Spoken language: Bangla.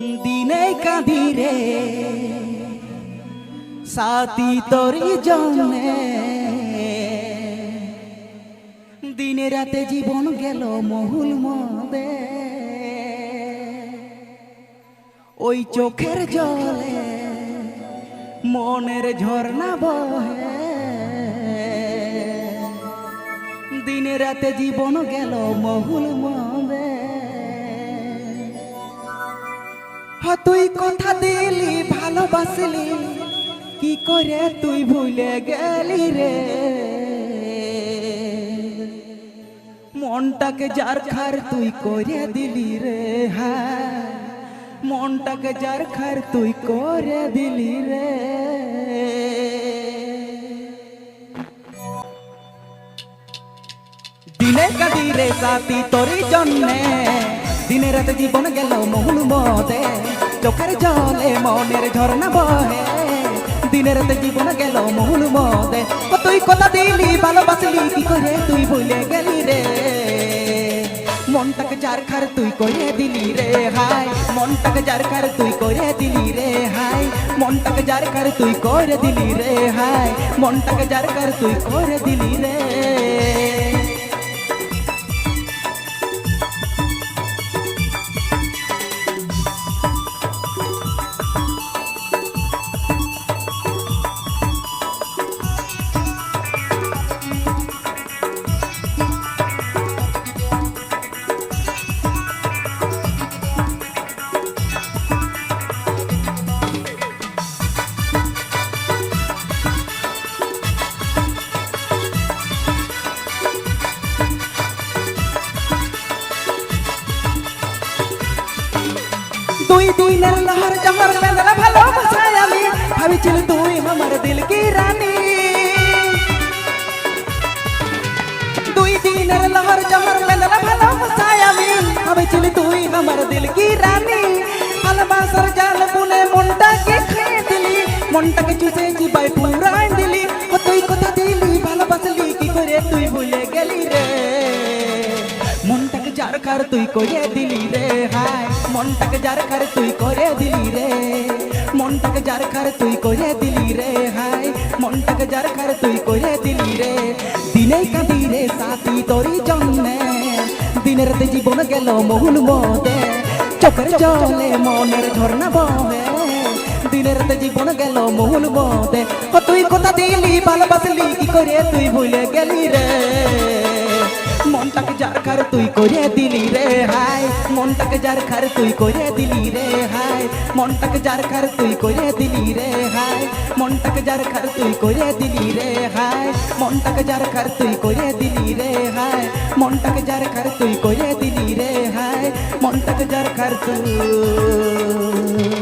দিনে কাঁদি রে সাথী তোরি জন্যে। দিনে রাতে জীবন গেল মহুল মদে। ওই চোখের জলে মনের ঝর্ণা বহে। দিনে রাতে জীবন গেল মহুল মদে। তুই কথা দিলি, ভালোবাসলি। কি করে তুই ভুলে গেলি রে? মনটাকে যার খার তুই করে দিলি রে হ্যাঁ। মনটাকে যার খার তুই করে দিলি রে। দিনে কাঁদি রে সাথী তোরই জন্যে। দিনে রাতে জীবন গেল মহুল মদে চোখের জলে মনের ঝর্ণা বহে। দিনে রাতে জীবন গেল মহুল ও তুই কথা দিলি, ভালোবাসলি, কি করে তুই ভুলে গেলি রে? মনটাকে যার খার তুই করে দিলি রে হাই মনটাকে যার খার তুই করে দিলি রে হাই মনটাকে যার খার তুই করে দিলি রে হাই মনটাকে যার খার তুই করে দিলি রে। দুই দিনের লহর জহর বেদনা ভালোবাসায় আমি। ভাবিছিল তুই আমার দিল কি রানী। দুই দিনের লহর জহর বেদনা ভালোবাসায় আমি। ভাবিছিল তুই আমার দিল কি রানী। ভালোবাসার জাল বুনে মনটাকে খেয়ে দিলি। মনটাকে চুষে চিবাই পুরাই দিলি। ও তুই কথা দিলি, ভালোবাসলি কি করে তুই ভুলে গেলি রে? মনটাকে যার কার তুই করে দিলি হায়, মনটাকে যার কার তুই করে দিলি রে। মনটাকে যার কার তুই করে দিলি রে হায়, মনটাকে যার কার তুই করে দিলি রে। দিনে কাঁদি রে সাথী তোরই জন্যে, দিনের রাতে জীবন গেল মহুল মদে। চোখের জলে মনের ঝর্ণা বহে দিনের রাতে জীবন গেল মহুল মদে। ও তুই কথা দিলি, ভালোবাসলি, কি করে তুই ভুলে গেলি রে? মনটাকে যার খার তুই করে দিলি রে। মনটাকে যার খার তুই করে দিলি রে হাই মনটাকে যার খার তুই করে দিলি রে হাই মনটাকে যার খার তুই করে দিলি রে হাই মনটাকে যার খার তুই করে দিলি রে হাই মনটাকে যার খার তুই করে দিলি রে হাই মনটাকে যার খার তুই